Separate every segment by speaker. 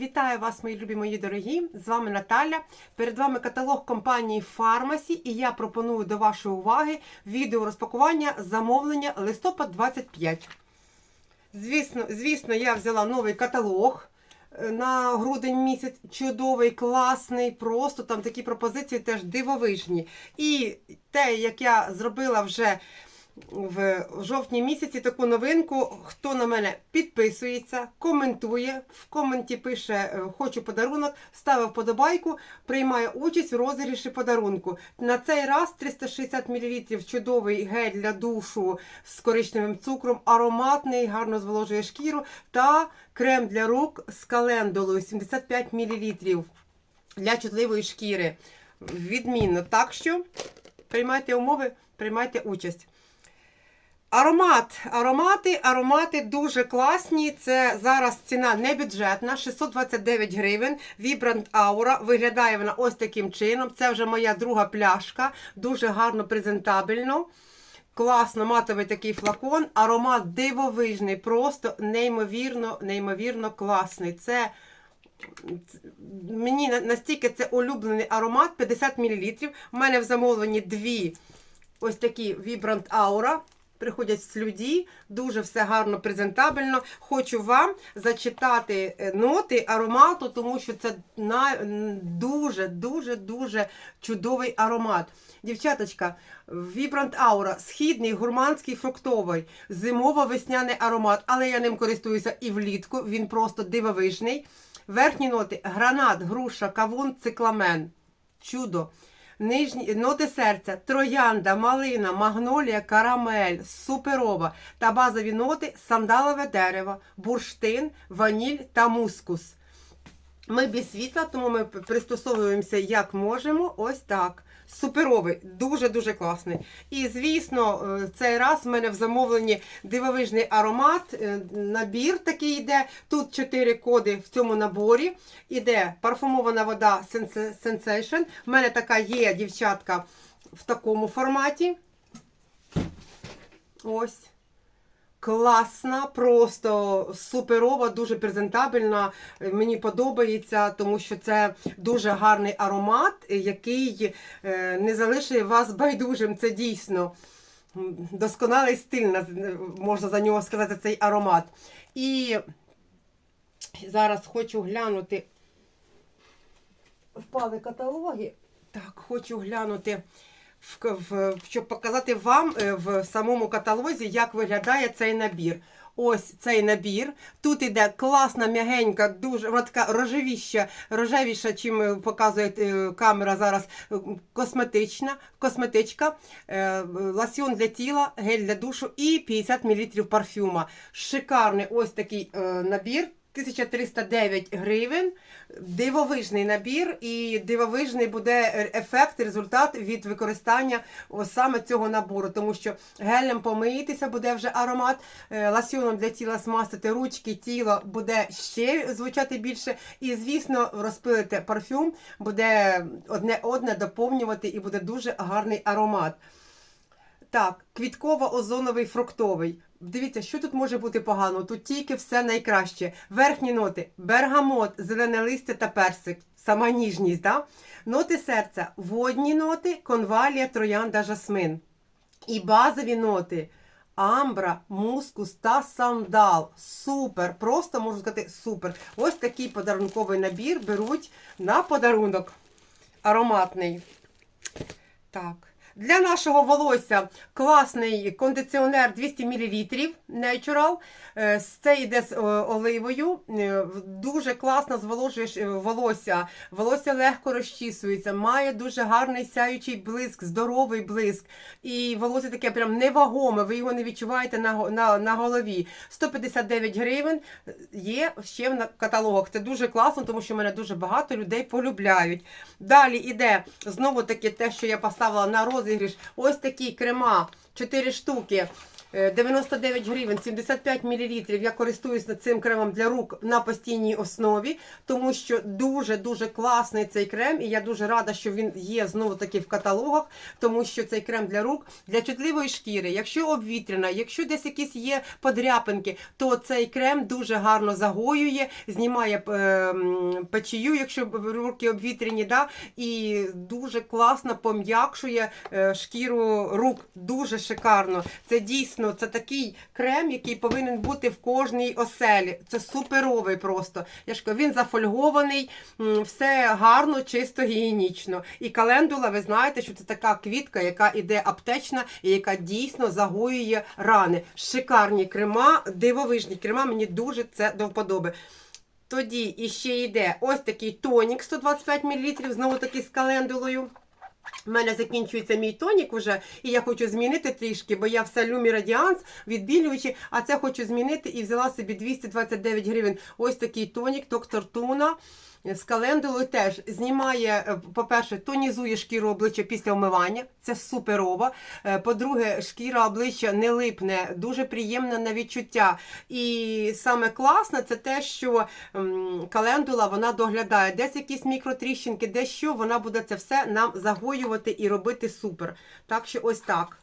Speaker 1: Вітаю вас, мої любі мої дорогі! З вами Наталя. Перед вами каталог компанії Фармасі, і я пропоную до вашої уваги відео розпакування замовлення листопад 25. Звісно, звісно, я взяла новий каталог е, на грудень місяць. Чудовий, класний, просто там такі пропозиції теж дивовижні. І те, як я зробила вже в жовтні місяці таку новинку. Хто на мене підписується, коментує, в коменті пише е, Хочу подарунок, ставив вподобайку, приймає участь в розігріші подарунку. На цей раз 360 мл чудовий гель для душу з коричневим цукром, ароматний, гарно зволожує шкіру та крем для рук з календулою 75 мл для чутливої шкіри. Відмінно. Так що приймайте умови, приймайте участь. Аромат, аромати, аромати дуже класні. Це зараз ціна не бюджетна, 629 гривень. Vibrant Aura. Виглядає вона ось таким чином. Це вже моя друга пляшка. Дуже гарно презентабельно. Класно, матовий такий флакон. Аромат дивовижний, просто неймовірно, неймовірно класний. Це мені настільки це улюблений аромат 50 мл. У мене в замовленні дві ось такі Vibrant Aura. Приходять з люді, дуже все гарно презентабельно. Хочу вам зачитати е, ноти аромату, тому що це на дуже, дуже, дуже чудовий аромат. Дівчаточка, Vibrant Aura, східний, гурманський, фруктовий, зимово-весняний аромат, але я ним користуюся і влітку. Він просто дивовижний. Верхні ноти: гранат, груша, кавун, цикламен. Чудо. Нижні ноти серця, троянда, малина, магнолія, карамель, суперова та базові ноти сандалове дерево, бурштин, ваніль та мускус. Ми без світла, тому ми пристосовуємося як можемо. Ось так. Суперовий, дуже-дуже класний. І, звісно, е, цей раз в мене в замовленні дивовижний аромат. е, Набір такий йде. Тут чотири коди в цьому наборі. Іде парфумована вода Sensation. У мене така є, дівчатка, в такому форматі. Ось. Класна, просто суперова, дуже презентабельна. Е, Мені подобається, тому що це дуже гарний аромат, е, який е, не залишить вас байдужим. Це дійсно досконалий стиль, можна за нього сказати, цей аромат. І зараз хочу глянути. Впали каталоги. Так, хочу глянути щоб показати вам е, в самому каталозі, як виглядає цей набір. Ось цей набір. Тут іде класна, м'ягенька, дуже вона така рожевіща, рожевіша, чим е, показує е, камера зараз. Косметична, косметичка, ласьон для тіла, гель для душу і 50 мл парфюма. Шикарний ось такий набір. 1309 гривень. Дивовижний набір, і дивовижний буде ефект, результат від використання саме цього набору, тому що гелем помиєтеся буде вже аромат, е, ласьоном для тіла смастити ручки, тіло буде ще звучати більше. І, звісно, розпилите парфюм, буде одне одне доповнювати і буде дуже гарний аромат. Так, квітково-озоновий фруктовий. Дивіться, що тут може бути погано. Тут тільки все найкраще. Верхні ноти: бергамот, зелене листя та персик. Сама ніжність, да? Ноти серця, водні ноти, конвалія, троянда, жасмин. І базові ноти. Амбра, мускус та сандал. Супер! Просто можу сказати супер. Ось такий подарунковий набір беруть на подарунок. Ароматний. Так. Для нашого волосся класний кондиціонер 200 мл Natural. Е, Це йде з е, оливою. Е, Дуже класно зволожуєш волосся. Волосся легко розчісується, має дуже гарний сяючий блиск, здоровий блиск. І волосся таке прям невагоме, ви його не відчуваєте на, на, на голові. 159 гривень є ще в каталогах. Це дуже класно, тому що мене дуже багато людей полюбляють. Далі іде знову таки те, що я поставила на розігріш. Ось такі крема, 4 штуки. Е, 99 гривень, 75 мл. Я користуюся цим кремом для рук на постійній основі, тому що дуже-дуже класний цей крем, і я дуже рада, що він є знову таки в каталогах, тому що цей крем для рук для чутливої шкіри. Якщо обвітряна, якщо десь якісь є подряпинки, то цей крем дуже гарно загоює, знімає е, печію, якщо руки обвітряні, да, і дуже класно пом'якшує е, шкіру рук. Дуже шикарно. Це дійсно це такий крем, який повинен бути в кожній оселі. Це суперовий просто. Я ж кажу, він зафольгований, все гарно, чисто, гігієнічно. І календула, ви знаєте, що це така квітка, яка іде аптечна і яка дійсно загоює рани. Шикарні крема, дивовижні крема. Мені дуже це до вподоби. Тоді іще йде ось такий тонік 125 мл, знову таки з календулою. У мене закінчується мій тонік вже, і я хочу змінити трішки, бо я все Люмі Радіанс відбілюючи, а це хочу змінити і взяла собі 229 гривень. Ось такий тонік, доктор Туна. З календулою теж знімає, е, по-перше, тонізує шкіру обличчя після вмивання. Це суперово. Е, По-друге, шкіра обличчя не липне, дуже приємна на відчуття. І саме класне це те, що календула вона доглядає десь якісь мікротріщинки, де що, вона буде це все нам загоювати і робити супер. Так що ось так.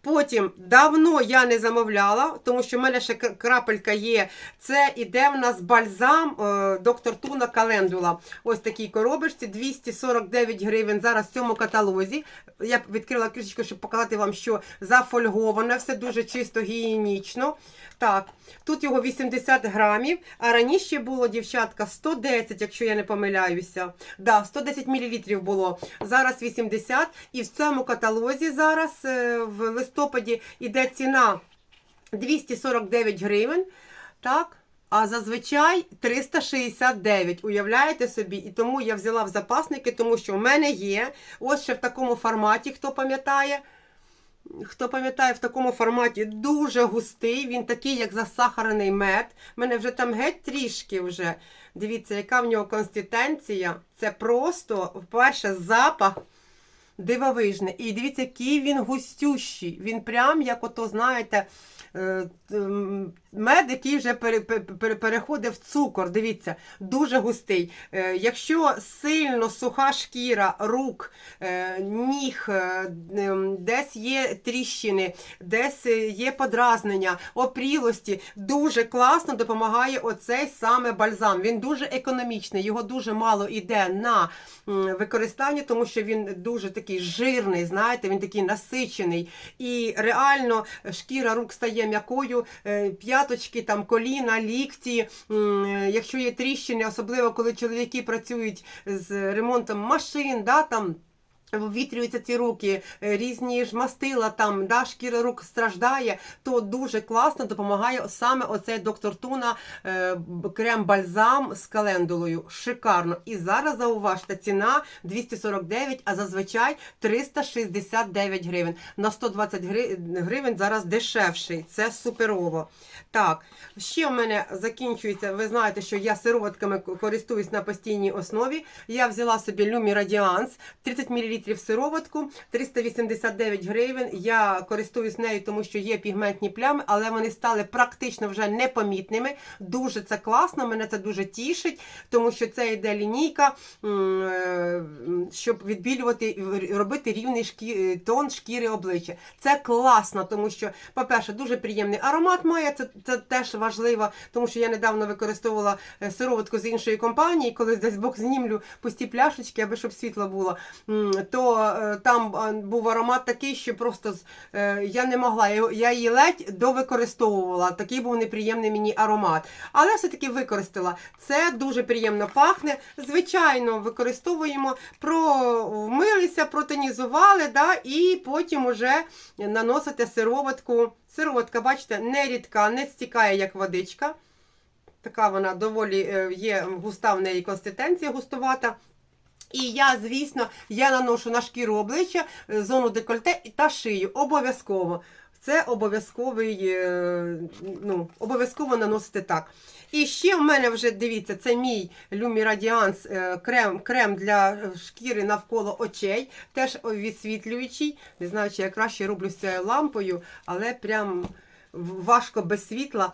Speaker 1: Потім давно я не замовляла, тому що в мене ще крапелька є. Це іде в нас бальзам е, доктор Туна Календула. Ось такій коробочці 249 гривень зараз в цьому каталозі. Я відкрила кришечку, щоб показати вам, що зафольговане, все дуже чисто гігієнічно. Так, тут його 80 грамів, а раніше було, дівчатка, 110, якщо я не помиляюся. Да, 110 мл було. Зараз 80. І в цьому каталозі зараз е, в листопаді іде ціна 249 гривень. Так. А зазвичай 369. Уявляєте собі? І тому я взяла в запасники, тому що в мене є. Ось ще в такому форматі, хто пам'ятає. Хто пам'ятає, в такому форматі дуже густий, він такий, як засахарений мед. У мене вже там геть трішки вже. Дивіться, яка в нього консистенція. Це просто, вперше, запах дивовижний. І дивіться, який він густющий. Він прям, як ото, знаєте, е, мед, який вже пере- пере- переходить в цукор. Дивіться, дуже густий. Е, Якщо сильно суха шкіра рук, е, ніг, десь є тріщини, десь є подразнення, опрілості, дуже класно допомагає оцей саме бальзам. Він дуже економічний, його дуже мало йде на використання, тому що він дуже такий жирний, знаєте, він такий насичений. І реально шкіра рук стає м'якою, е, п'яточки, там, коліна, лікті. е, Якщо є тріщини, особливо коли чоловіки працюють з ремонтом машин, да, там. Ввітрюються ці руки, е, різні ж мастила, там да, шкіра рук страждає, то дуже класно допомагає саме оцей доктор Туна е, крем-бальзам з календулою. Шикарно. І зараз зауважте, ціна 249, а зазвичай 369 гривень. На 120 гривень зараз дешевший. Це суперово. Так, ще в мене закінчується. Ви знаєте, що я сироватками користуюсь на постійній основі. Я взяла собі Люмі Радіанс 30 мл сироватку, 389 гривень. Я користуюсь нею, тому що є пігментні плями, але вони стали практично вже непомітними. Дуже це класно, мене це дуже тішить, тому що це йде лінійка, е, щоб відбілювати робити рівний шкі... тон шкіри обличчя. Це класно, тому що, по-перше, дуже приємний аромат має. Це, це теж важливо, тому що я недавно використовувала е, сироватку з іншої компанії, коли десь бок знімлю пусті пляшечки, аби щоб світло було. То е, там е, був аромат такий, що просто е, я не могла. Я, її ледь довикористовувала. Такий був неприємний мені аромат. Але все-таки використала. Це дуже приємно пахне. Звичайно, використовуємо, промилися, протонізували, да, і потім уже наносите сироватку. Сироватка, бачите, не рідка, не стікає, як водичка. Така вона доволі є густа в неї консистенція густувата. І я, звісно, я наношу на шкіру обличчя, е, зону декольте та шию. Обов'язково. Це обов'язковий, е, ну, обов'язково наносити так. І ще в мене вже дивіться, це мій Lumi Radiance е, крем, крем для шкіри навколо очей, теж відсвітлюючий. Не знаю, чи я краще роблю з цією лампою, але прям важко без світла.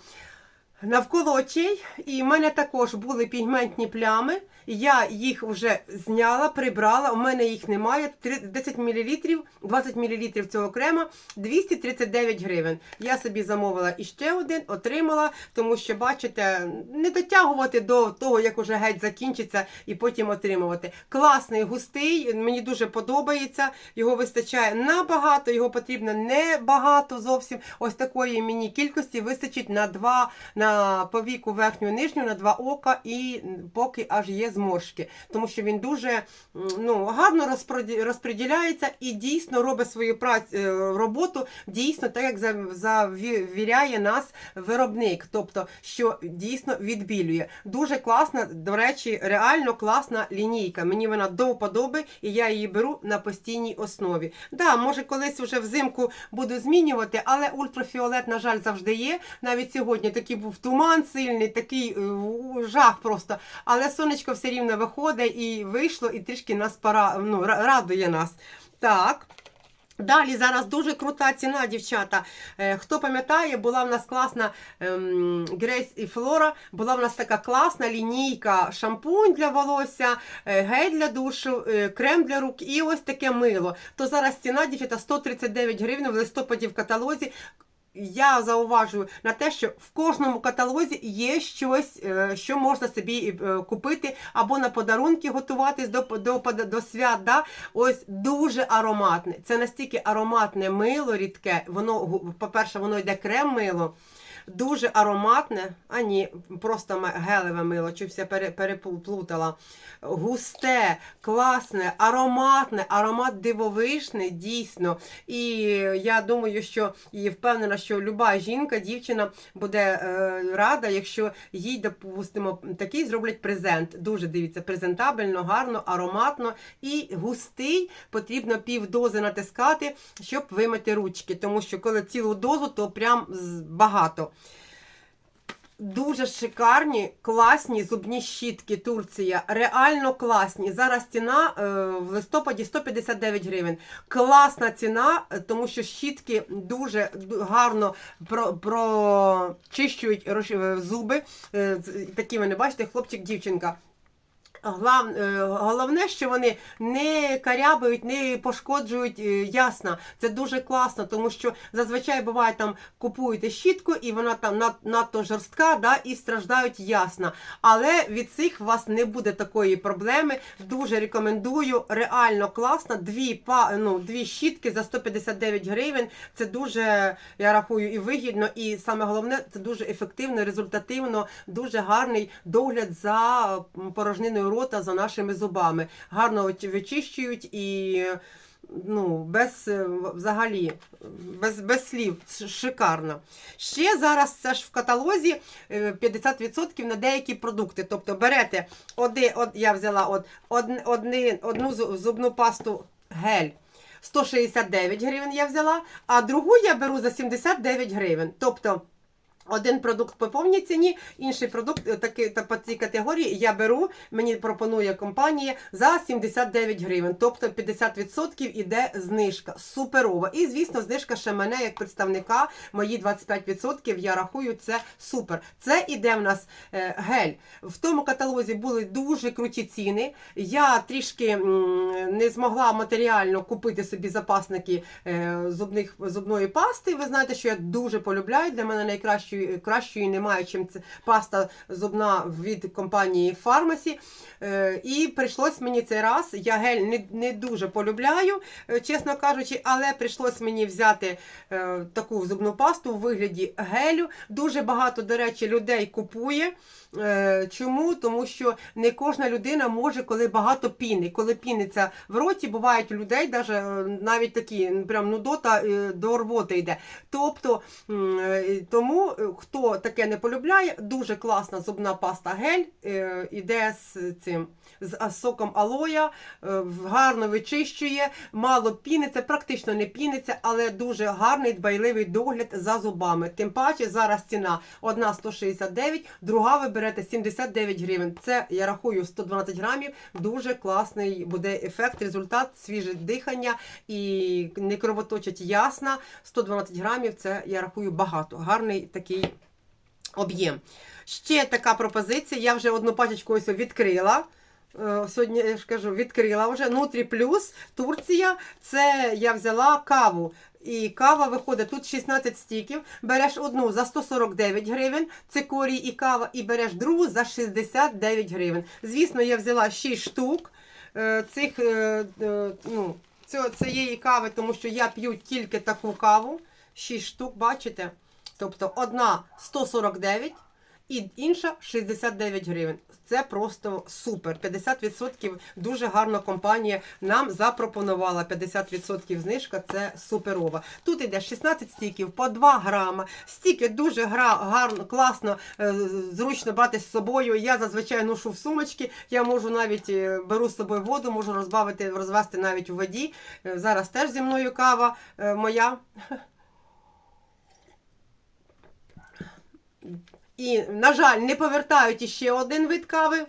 Speaker 1: Навколо очей, і в мене також були пігментні плями. Я їх вже зняла, прибрала. У мене їх немає. 10 мл, 20 мл цього крема 239 гривень. Я собі замовила іще один, отримала, тому що, бачите, не дотягувати до того, як уже геть закінчиться, і потім отримувати. Класний, густий, мені дуже подобається. Його вистачає набагато, його потрібно не багато зовсім. Ось такої мені кількості вистачить на два на повіку верхню нижню, на два ока, і поки аж є зморшки. Тому що він дуже ну, гарно розподіляється і дійсно робить свою працю, е, роботу дійсно так, як завіряє нас виробник. Тобто, що дійсно відбілює. Дуже класна, до речі, реально класна лінійка. Мені вона до вподоби, і я її беру на постійній основі. Да, може, колись вже взимку буду змінювати, але ультрафіолет, на жаль, завжди є. Навіть сьогодні такий був туман сильний, такий е, жах просто. Але сонечко все рівно виходить і вийшло, і трішки нас пора, ну, радує нас. Так. Далі зараз дуже крута ціна, дівчата. Е, хто пам'ятає, була в нас класна ем, Грейс і Флора, була в нас така класна лінійка шампунь для волосся, е, гель для душу, крем для рук і ось таке мило. То зараз ціна, дівчата, 139 гривень в листопаді в каталозі. Я зауважую на те, що в кожному каталозі є щось, е, що можна собі е, купити або на подарунки готуватись до, до, до свят. Да? Ось дуже ароматне. Це настільки ароматне мило рідке. Воно, по-перше, воно йде крем мило. Дуже ароматне, а ні, просто гелеве мило, чи все переплутала. Густе, класне, ароматне, аромат дивовишний, дійсно. І я думаю, що і впевнена, що люба жінка, дівчина буде е, рада, якщо їй, допустимо, такий зроблять презент. Дуже дивіться, презентабельно, гарно, ароматно і густий. Потрібно півдози натискати, щоб вимити ручки. Тому що коли цілу дозу, то прям багато. Дуже шикарні, класні зубні щітки Турція. Реально класні. Зараз ціна е, в листопаді 159 гривень. Класна ціна, е, тому що щітки дуже гарно прочищують е, зуби. Такі вони, бачите, хлопчик, дівчинка. Глав, е, головне, що вони не карябають, не пошкоджують е, ясна. Це дуже класно, тому що зазвичай буває там купуєте щітку, і вона там над, надто жорстка, да, і страждають ясна. Але від цих у вас не буде такої проблеми. Дуже рекомендую. Реально класно. Дві ну, дві щітки за 159 гривень. Це дуже, я рахую, і вигідно, і саме головне, це дуже ефективно, результативно, дуже гарний догляд за порожниною рота, за нашими зубами. Гарно вичищують і. Ну, без е, взагалі, без, без слів, шикарно. Ще зараз це ж в каталозі е, 50% на деякі продукти. Тобто берете, оди, от, я взяла одн, одни, одну зубну пасту гель. 169 гривень я взяла, а другу я беру за 79 гривень. Тобто один продукт по повній ціні, інший продукт е, таки, та по цій категорії я беру, мені пропонує компанія за 79 гривень. Тобто 50% іде знижка. Суперова. І, звісно, знижка ще мене як представника, мої 25% я рахую, це супер. Це іде в нас е, гель. В тому каталозі були дуже круті ціни. Я трішки м, не змогла матеріально купити собі запасники е, зубних, зубної пасти. Ви знаєте, що я дуже полюбляю. Для мене найкращої кращої немає, чим це паста зубна від компанії Pharmacy. Е, і прийшлось мені цей раз. Я гель не, не дуже полюбляю, е, чесно кажучи, але прийшлось мені взяти е, таку зубну пасту у вигляді гелю. Дуже багато, до речі, людей купує. Чому? Тому що не кожна людина може, коли багато піни. Коли піниться в роті, бувають у людей навіть такі прям нудота до рвоти йде. Тобто тому хто таке не полюбляє, дуже класна зубна паста гель. е, Іде з цим з соком алоя, е, гарно вичищує, мало піниться, практично не піниться, але дуже гарний дбайливий догляд за зубами. Тим паче зараз ціна одна 169, друга ви берете 79 гривень. Це я рахую 112 грамів. Дуже класний буде ефект, результат, свіже дихання і не кровоточить ясна. 112 грамів це я рахую багато. Гарний такий об'єм. Ще така пропозиція. Я вже одну пачечку ось відкрила. Е, Сьогодні я ж кажу, відкрила вже Нутрі Плюс Турція. Це я взяла каву. І кава виходить тут 16 стіків. Береш одну за 149 гривень, цикорій і кава, і береш другу за 69 гривень. Звісно, я взяла 6 штук е, цих е, ну, цієї кави, тому що я п'ю тільки таку каву. 6 штук, бачите? Тобто одна 149 і інша 69 гривень. Це просто супер. 50% дуже гарна компанія нам запропонувала. 50% знижка це суперова. Тут іде 16 стіків по 2 грама. Стіки дуже гра, гарно, класно, е, зручно брати з собою. Я зазвичай ношу в сумочки. Я можу навіть е, беру з собою воду, можу розбавити, розвести навіть у воді. Е, Зараз теж зі мною кава моя. І, на жаль, не повертають іще один вид кави.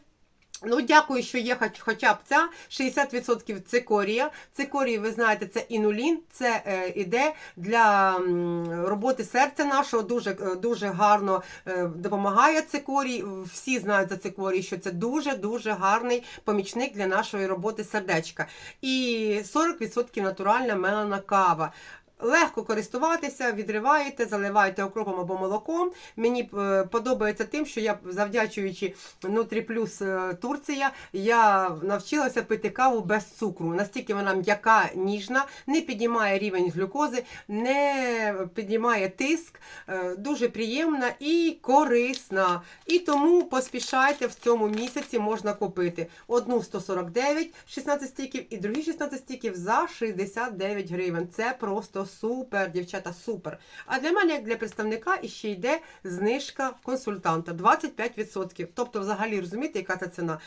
Speaker 1: Ну, дякую, що є хоч, хоча б ця 60% цикорія. Цикорій, ви знаєте, це інулін, це е, іде для м, роботи серця нашого. Дуже, е, дуже гарно е, допомагає цикорій. Всі знають за цикорій, що це дуже-дуже гарний помічник для нашої роботи сердечка. І 40% натуральна мелана кава. Легко користуватися, відриваєте, заливаєте окропом або молоком. Мені е, подобається тим, що я завдячуючи Нутріплюс Турція, я навчилася пити каву без цукру. Настільки вона м'яка, ніжна, не піднімає рівень глюкози, не піднімає тиск, е, дуже приємна і корисна. І тому поспішайте в цьому місяці можна купити одну 149, 16 стіків і другі 16 стіків за 69 гривень. Це просто супер, дівчата, супер. А для мене, як для представника, іще йде знижка консультанта 25%. Тобто, взагалі розумієте, яка це ціна?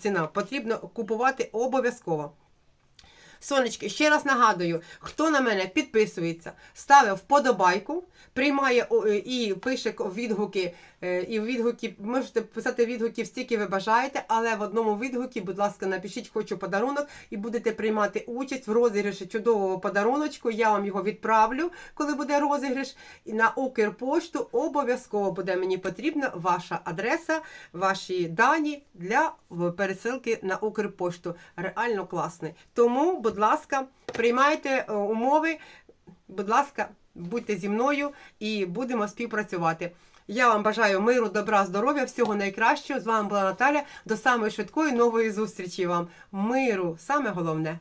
Speaker 1: Ціна потрібно купувати обов'язково. Сонечки, ще раз нагадую, хто на мене підписується, ставить вподобайку, приймає е, і пише відгуки, е, і відгуки можете писати відгуки стільки ви бажаєте, але в одному відгукі, будь ласка, напишіть хочу подарунок і будете приймати участь в розіграші чудового подаруночку. Я вам його відправлю, коли буде розіграш. І на Укрпошту обов'язково буде мені потрібна ваша адреса, ваші дані для пересилки на Укрпошту. Реально класний. Тому, будь ласка, приймайте е, умови. Будь ласка, будьте зі мною і будемо співпрацювати. Я вам бажаю миру, добра, здоров'я, всього найкращого. З вами була Наталя. До самої швидкої нової зустрічі вам. Миру, саме головне.